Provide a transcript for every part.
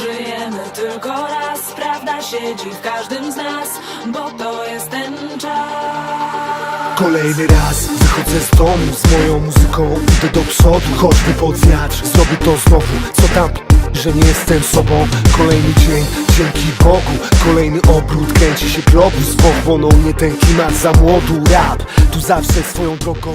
Żyjemy tylko raz, prawda siedzi w każdym z nas, bo to jest ten czas. Kolejny raz wychodzę z domu Z moją muzyką idę do przodu Choćby pod wiatr, zrobię to znowu Co tam że nie jestem sobą. Kolejny dzień, dzięki Bogu. Kolejny obrót, kręci się globus. Pochłoną mnie ten klimat za młodu. Rap, tu zawsze swoją drogą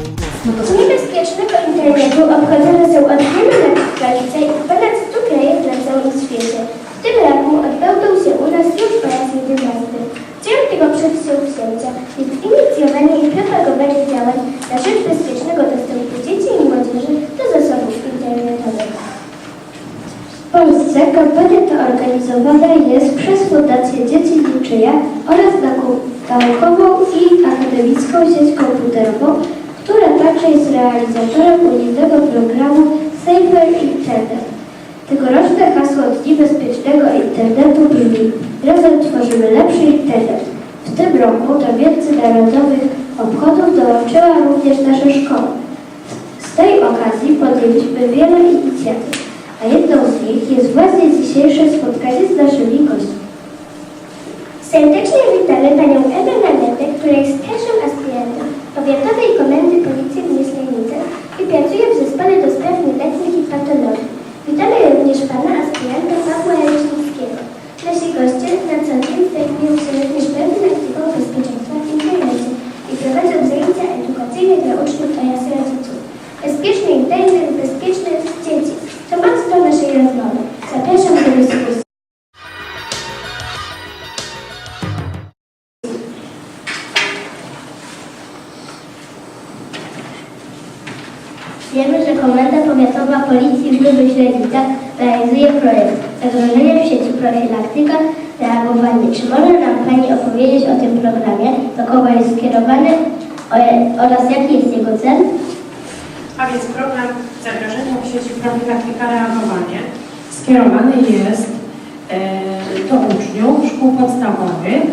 Z niebezpiecznego internetu obchodzone są od wielu lat w Polsce i ponad 100 krajach na całym świecie. W tym roku odbędą się u nas już po raz jedenasty. Celem tego przedsięwzięcia jest inicjowanie i propagowanie działań na rzecz bezpiecznego dostępu dzieci i młodzieży do zasobów internetowych. W Polsce kampania ta organizowana jest przez Fundację Dzieci Niczyja oraz nau- naukową i akademicką sieć komputerową, która także jest realizatorem unijnego programu Safer Internet. Tegoroczne hasło Dni Bezpiecznego Internetu brzmi Razem tworzymy lepszy internet. W tym roku do międzynarodowych obchodów dołączyła również nasza szkoła. Z tej okazji podjęliśmy wiele inicjatyw, jedną z nich jest właśnie dzisiejsze spotkanie z naszymi gośćmi. Serdecznie witamy Panią Ewę Nanetę, która jest pierwszym aspirantem Powiatowej Komendy Policji w Myślenicach i pracuje w Zespole do Spraw Nieletnich i Patologii. Witamy również Pana aspiranta Pawła Leśnickiego. Nasi goście na co dzień zajmują się Wiemy, że Komenda Powiatowa Policji w Nowych Średnicach realizuje projekt Zagrożenia w sieci profilaktyka, reagowanie. Czy może nam Pani opowiedzieć o tym programie, do kogo jest skierowany oraz jaki jest jego cel? A więc program zagrożenia w sieci profilaktyka reagowanie skierowany jest e, do uczniów szkół podstawowych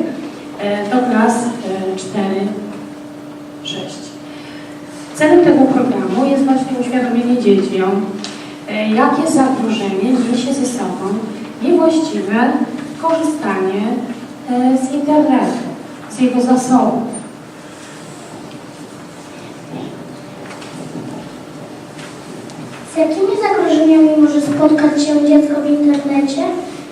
e, do klas e, 4-6. Celem tego programu jest właśnie uświadomienie dzieciom, e, jakie zagrożenie niesie ze sobą niewłaściwe korzystanie e, z internetu, z jego zasobów. Z jakimi zagrożeniami może spotkać się dziecko w internecie?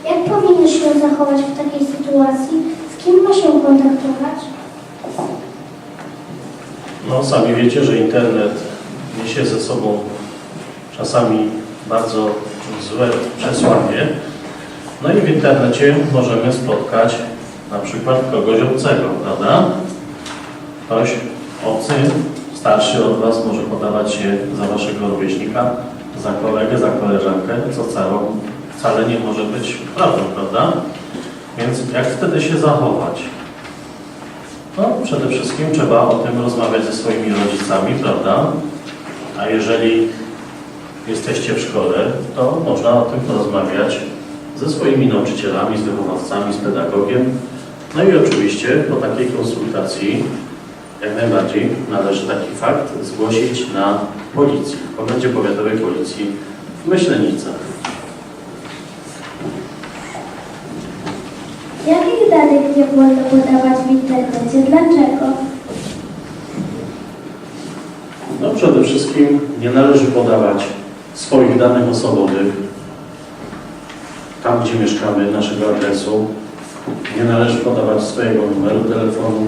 Jak powinno się zachować w takiej sytuacji? Z kim ma się kontaktować? No, sami wiecie, że internet niesie ze sobą czasami bardzo złe przesłanie. No i w internecie możemy spotkać na przykład kogoś obcego, prawda? Ktoś obcy, starszy od Was może podawać się za Waszego rówieśnika, za kolegę, za koleżankę, co całą, wcale nie może być prawdą, prawda? Więc jak wtedy się zachować? No, przede wszystkim trzeba o tym rozmawiać ze swoimi rodzicami, prawda? A jeżeli jesteście w szkole, to można o tym porozmawiać ze swoimi nauczycielami, z wychowawcami, z pedagogiem. No i oczywiście po takiej konsultacji jak najbardziej należy taki fakt zgłosić na policji, w Komendzie Powiatowej Policji w Myślenicach. Jakich danych nie wolno podawać w internecie? Dlaczego? No przede wszystkim nie należy podawać swoich danych osobowych tam, gdzie mieszkamy, naszego adresu. Nie należy podawać swojego numeru telefonu,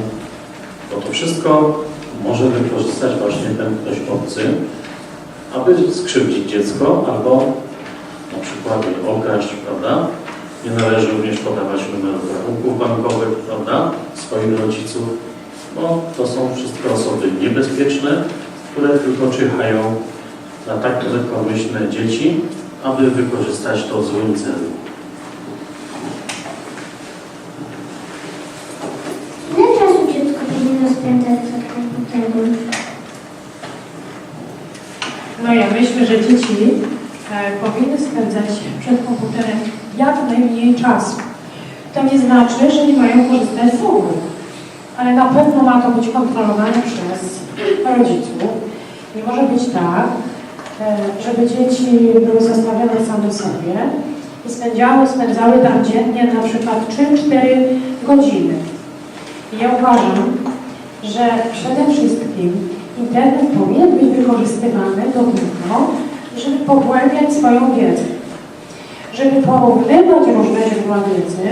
bo to wszystko może wykorzystać właśnie ten ktoś obcy, aby skrzywdzić dziecko albo na przykład okraść, prawda? Nie należy również podawać numerów rachunków bankowych, prawda? Swoich rodziców, bo to są wszystko osoby niebezpieczne, które tylko czyhają na tak lekkomyślne dzieci, aby wykorzystać to w złym celu. Ile czasu dziecko powinno spędzać przed komputerem? No ja myślę, że dzieci e, powinny spędzać przed komputerem jak najmniej czasu. To nie znaczy, że nie mają korzystać z Google, ale na pewno ma to być kontrolowane przez rodziców. Nie może być tak, e, żeby dzieci były zostawione same sobie i spędzały, spędzały tam dziennie na przykład 3-4 godziny. I ja uważam, że przede wszystkim internet powinien być wykorzystywany do tego, żeby pogłębiać swoją wiedzę, żeby porównywać różne źródła wiedzy,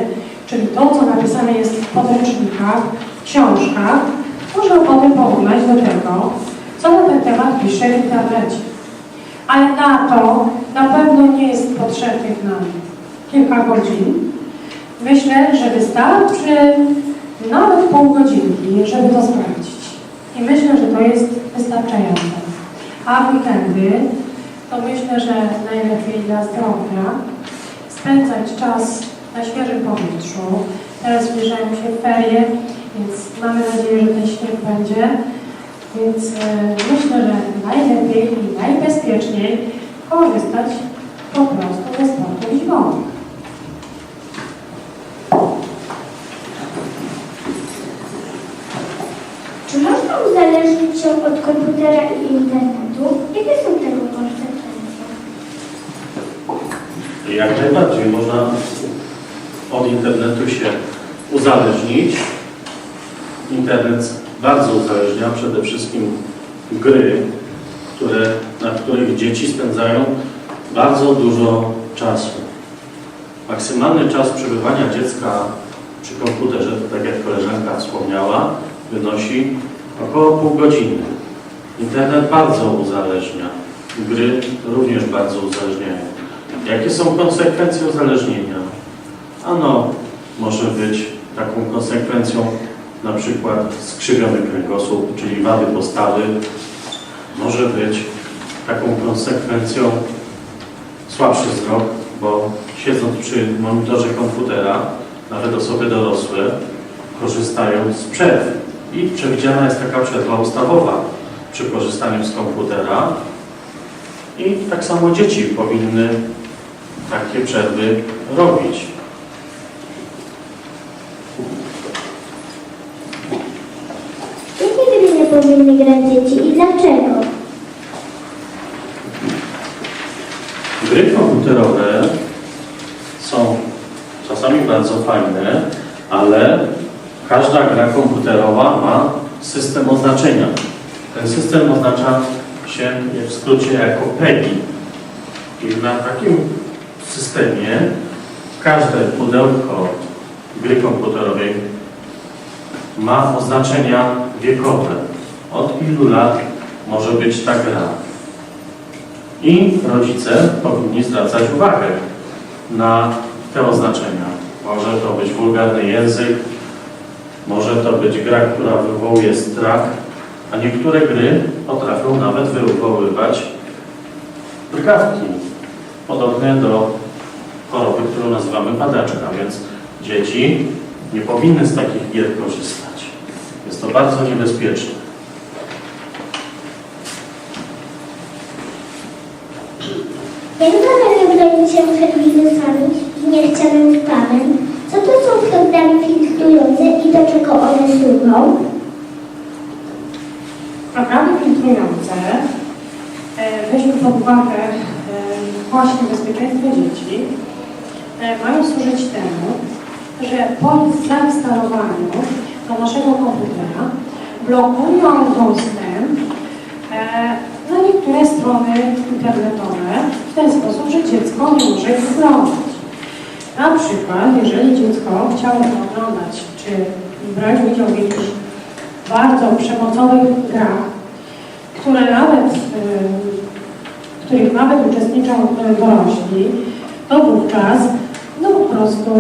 czyli to, co napisane jest w podręcznikach, w książkach, można potem porównać do tego, co na ten temat pisze w internecie. Ale na to na pewno nie jest potrzebnych nam kilka godzin. Myślę, że wystarczy nawet pół godzinki, żeby to sprawdzić. I myślę, że to jest wystarczające. A weekendy to myślę, że najlepiej dla zdrowia spędzać czas na świeżym powietrzu. Teraz zbliżają się ferie, więc mamy nadzieję, że ten śnieg będzie. Więc e, myślę, że najlepiej i najbezpieczniej korzystać po prostu ze sportów zimowych. Czy można uzależnić się od komputera i internetu? Jakie są tego konsekwencje? Jak najbardziej można od internetu się uzależnić. Internet bardzo uzależnia przede wszystkim gry, które, na których dzieci spędzają bardzo dużo czasu. Maksymalny czas przebywania dziecka przy komputerze, to tak jak koleżanka wspomniała, wynosi około pół godziny. Internet bardzo uzależnia. Gry również bardzo uzależniają. Jakie są konsekwencje uzależnienia? Ano, może być taką konsekwencją na przykład skrzywiony kręgosłup, czyli wady postawy. Może być taką konsekwencją słabszy wzrok, bo siedząc przy monitorze komputera, nawet osoby dorosłe korzystają z przerw. I przewidziana jest taka przerwa ustawowa przy korzystaniu z komputera. I tak samo dzieci powinny takie przerwy robić. Jakie gry nie powinny grać dzieci i dlaczego? Gry komputerowe są czasami bardzo fajne, ale każda gra komputerowa ma system oznaczenia. Ten system oznacza się w skrócie jako PEGI. I na takim systemie każde pudełko gry komputerowej ma oznaczenia wiekowe. Od ilu lat może być ta gra. I rodzice powinni zwracać uwagę na te oznaczenia. Może to być wulgarny język, może to być gra, która wywołuje strach, a niektóre gry potrafią nawet wywoływać drgawki, podobne do choroby, którą nazywamy padaczka, więc dzieci nie powinny z takich gier korzystać. Jest to bardzo niebezpieczne. Należy bronić się przed wirusami i niechcianym spamem? Co to są programy filtrujące i do czego one służą? Programy filtrujące e, weźmy pod uwagę właśnie bezpieczeństwo dzieci, e, mają służyć temu, że po zainstalowaniu do naszego komputera blokują dostęp e, na niektóre strony internetowe w ten sposób, że dziecko nie może ich oglądać. Na przykład, jeżeli dziecko chciało oglądać, czy brać udział w jakichś bardzo przemocowych grach, które nawet, w których nawet uczestniczą dorośli, to wówczas no po prostu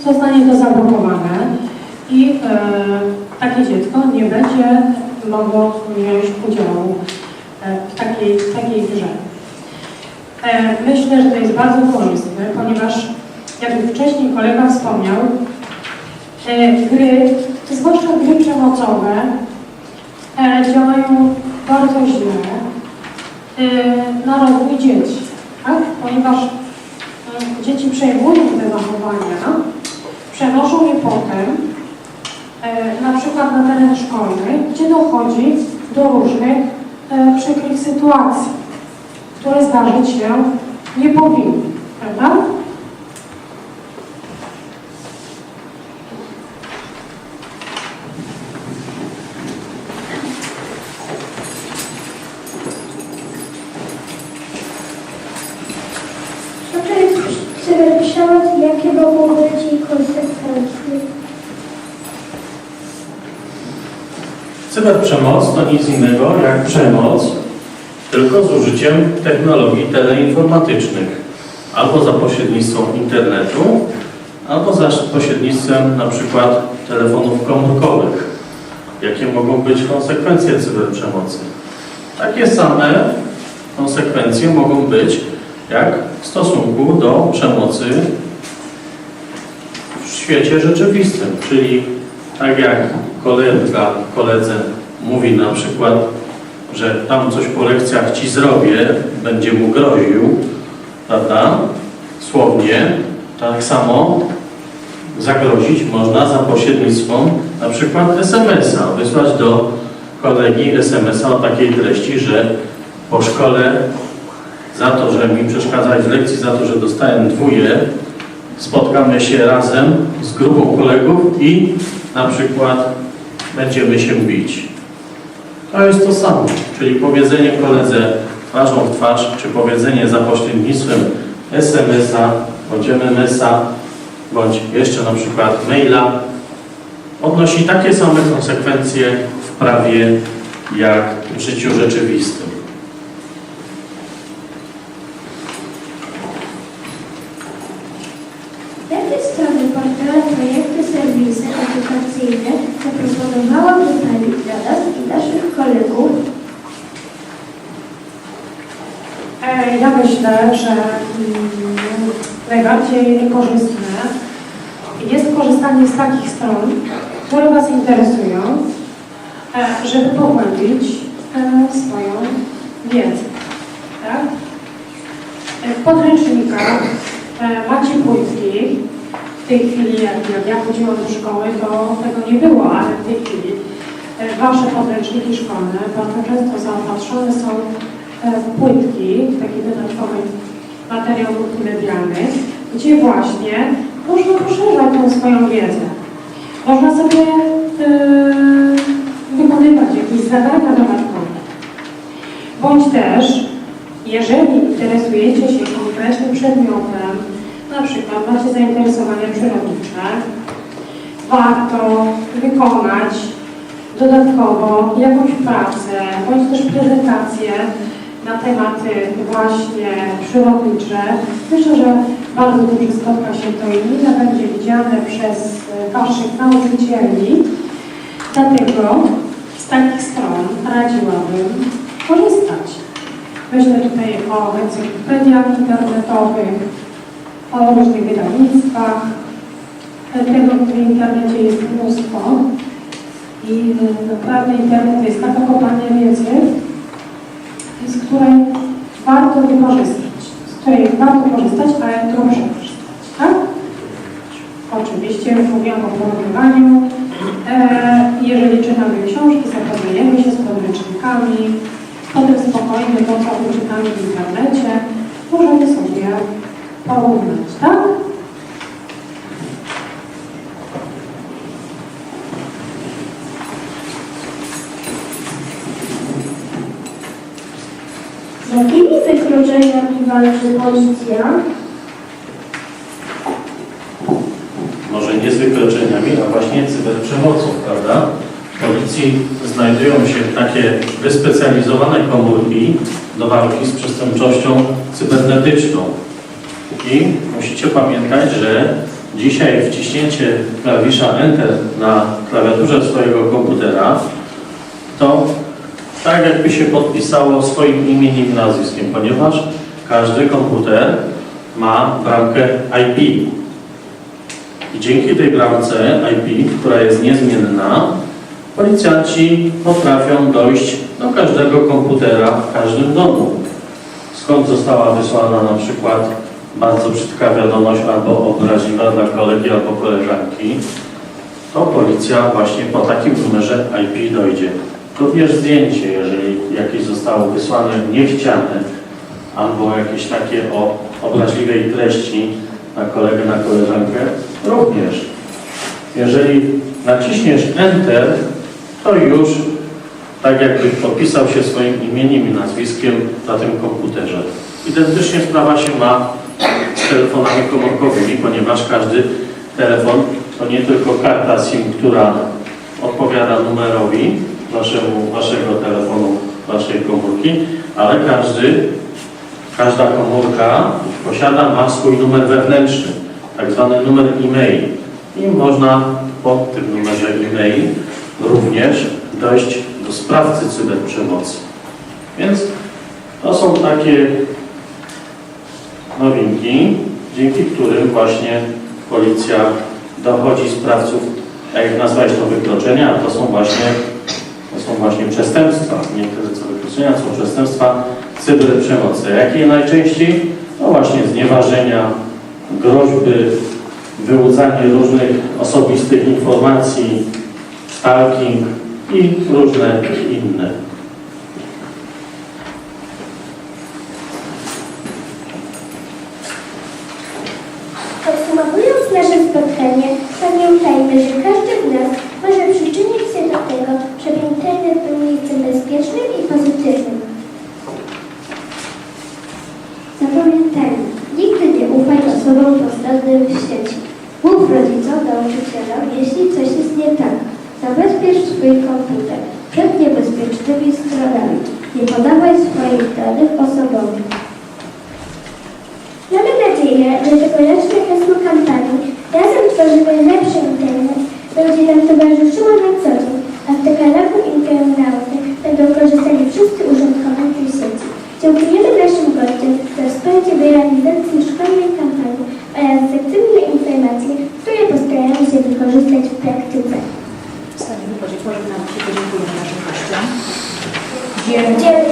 y, zostanie to zablokowane i y, takie dziecko nie będzie mogło wziąć udziału y, w takiej, w takiej grze. E, Myślę, że to jest bardzo korzystne, ponieważ jak już wcześniej kolega wspomniał, e, gry, zwłaszcza gry przemocowe, e, działają bardzo źle e, na rozwój dzieci, tak? ponieważ dzieci przejmują te zachowania, przenoszą je potem na przykład na teren szkolny, gdzie dochodzi do różnych przykrych sytuacji, które zdarzyć się nie powinny, prawda? Co to jest jakie mogą być jej konsekwencje? Cyberprzemoc to nic innego jak przemoc, tylko z użyciem technologii teleinformatycznych. Albo za pośrednictwem internetu, albo za pośrednictwem na przykład telefonów komórkowych. Jakie mogą być konsekwencje cyberprzemocy? Takie same konsekwencje mogą być jak w stosunku do przemocy w świecie rzeczywistym, czyli tak jak kolega koledze mówi na przykład, że tam coś po lekcjach ci zrobię, będzie mu groził, prawda? Słownie, tak samo zagrozić można za pośrednictwem na przykład SMS-a, wysłać do kolegi SMS-a o takiej treści, że po szkole za to, że mi przeszkadzałeś w lekcji, za to, że dostałem dwóje, spotkamy się razem z grupą kolegów i na przykład będziemy się bić. To jest to samo, czyli powiedzenie koledze twarzą w twarz, czy powiedzenie za pośrednictwem SMS-a, bądź MMS-a, bądź jeszcze na przykład maila, odnosi takie same konsekwencje w prawie, jak w życiu rzeczywistym. Jakie strony, portale, projekty, serwisy edukacyjne zaproponowałaby Pani dla nas i naszych kolegów E, Ja że mm, najbardziej korzystne jest korzystanie z takich stron, które Was interesują, e, żeby pogłębić e, swoją wiedzę. Tak? W podręcznikach e, macie płytki. W tej chwili, jak, jak ja chodziłam do szkoły, to tego nie było, ale w tej chwili e, Wasze podręczniki szkolne bardzo często zaopatrzone są płytki, w taki dodatkowy materiał multimedialny, gdzie właśnie można poszerzać tą swoją wiedzę. Można sobie e, wykonywać jakieś zadania dodatkowe. Bądź też, jeżeli interesujecie się konkretnym przedmiotem, na przykład macie zainteresowania przyrodnicze, warto wykonać dodatkowo jakąś pracę, bądź też prezentację na tematy właśnie przyrodnicze. Myślę, że bardzo dobrze spotka się to i mile będzie widziane przez e, Waszych nauczycieli. Dlatego z takich stron radziłabym korzystać. Myślę tutaj o encyklopediach internetowych, o różnych wydawnictwach. Tego w internecie jest mnóstwo i y, naprawdę internet jest taka kopalnia wiedzy, z której warto wykorzystać, z której warto korzystać, ale dobrze korzystać, tak? Oczywiście mówiłam o porównywaniu. E, jeżeli czytamy książki, zapoznajemy się z podręcznikami, potem spokojnie to, co wyczytamy w internecie, możemy sobie porównać, tak? z jakimi walczy może nie z wykroczeniami, a właśnie cyberprzemocą, prawda? W policji znajdują się takie wyspecjalizowane komórki do walki z przestępczością cybernetyczną. I musicie pamiętać, że dzisiaj wciśnięcie klawisza Enter na klawiaturze swojego komputera to tak jakby się podpisało swoim imieniem i nazwiskiem, ponieważ każdy komputer ma bramkę IP, i dzięki tej bramce IP, która jest niezmienna, policjanci potrafią dojść do każdego komputera w każdym domu. Skąd została wysłana na przykład bardzo brzydka wiadomość albo obraźliwa dla kolegi albo koleżanki, to policja właśnie po takim numerze IP dojdzie. Również zdjęcie, jeżeli jakieś zostało wysłane niechciane, albo jakieś takie o obraźliwej treści na kolegę, na koleżankę, również. Jeżeli naciśniesz Enter, to już tak jakby podpisał się swoim imieniem i nazwiskiem na tym komputerze. Identycznie sprawa się ma z telefonami komórkowymi, ponieważ każdy telefon to nie tylko karta SIM, która odpowiada numerowi waszemu, waszego telefonu, waszej komórki, ale każdy, każda komórka posiada, ma swój numer wewnętrzny, tak zwany numer e-mail. I można po tym numerze e-mail również dojść do sprawcy cyberprzemocy. Więc to są takie nowinki, dzięki którym właśnie policja dochodzi sprawców, tak jak nazwałeś to wykroczenia, a to są właśnie, to są właśnie przestępstwa, nie tyle co wykroczenia, są przestępstwa cyberprzemocy. Jakie najczęściej? No właśnie znieważenia, groźby, wyłudzanie różnych osobistych informacji, stalking i różne inne. Podsumowując nasze spotkanie, pamiętajmy, że każdy z nas może przyczynić się do tego, żeby internet był miejscem bezpiecznym i pozytywnym. Zapamiętajmy, nigdy nie ufaj osobom postronnym w sieci. Mów rodzicom, nauczycielom, jeśli coś jest nie tak. Zabezpiecz swój komputer przed niebezpiecznymi stronami. Nie podawaj swoich danych osobowych. Mamy nadzieję, że tegoroczne hasło kampanii Razem tworzymy lepszy internet będzie nam towarzyszyło na co dzień, a w dekalogu internauty będą korzystali wszyscy użytkownicy sieci. Dziękujemy naszym gościom za wsparcie w realizacji szkolnej kampanii oraz za cenne informacje, które postaramy się wykorzystać w praktyce. Ostatnio powiedzieć, może nam się podziękujemy naszym gościom. Dziękujemy.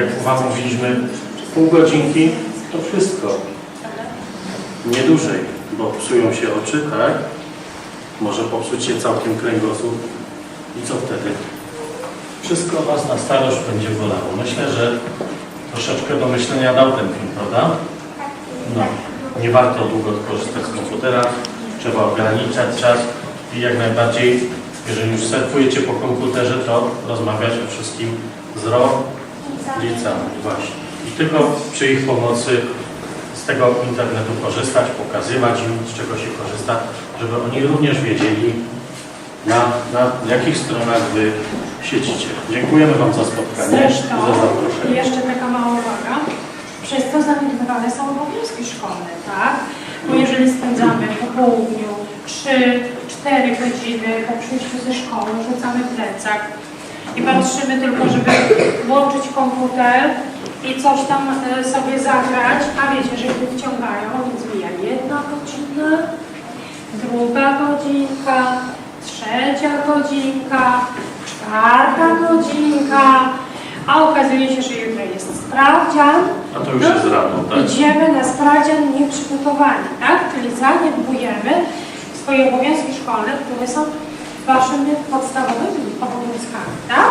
Jak Wam mówiliśmy, pół godzinki to wszystko. Nie dłużej, bo psują się oczy, tak? Może popsuć się całkiem kręgosłup. I co wtedy? Wszystko Was na starość będzie bolało. Myślę, że troszeczkę do myślenia dał ten film, prawda? No. Nie warto długo korzystać z komputera. Trzeba ograniczać czas i jak najbardziej jeżeli już surfujecie po komputerze, to rozmawiać o wszystkim z rodzicami właśnie. I tylko przy ich pomocy z tego internetu korzystać, pokazywać im, z czego się korzysta, żeby oni również wiedzieli, na, na jakich stronach Wy siedzicie. Dziękujemy Wam za spotkanie Zresztą, i za zaproszenie. jeszcze taka mała uwaga, przez to zaniedbywane są obowiązki szkolne, tak? Bo jeżeli spędzamy po południu 3-4 godziny po przyjściu ze szkoły, rzucamy plecak i patrzymy tylko, żeby włączyć komputer i coś tam e, sobie zagrać, a wiecie, że ich wciągają, więc mija jedna godzina, druga godzinka, trzecia godzinka, czwarta godzinka, a okazuje się, że jutro jest sprawdzian. A to już jest rano, tak? Idziemy na sprawdzian nieprzygotowani, tak? Czyli zaniedbujemy swoje obowiązki szkolne, które są waszymi podstawowymi obowiązkami, tak?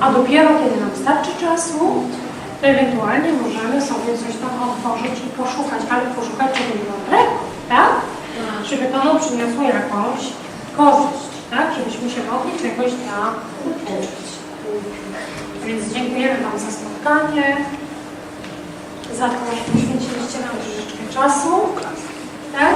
A dopiero kiedy nam starczy czasu, to ewentualnie możemy sobie coś tam otworzyć i poszukać, ale poszukać czegoś dobrego, tak? Żeby to nam przyniosło jakąś korzyść, tak? Żebyśmy się mogli czegoś nauczyć. Więc dziękujemy Wam za spotkanie, za to, że poświęciliście nam troszeczkę czasu, tak?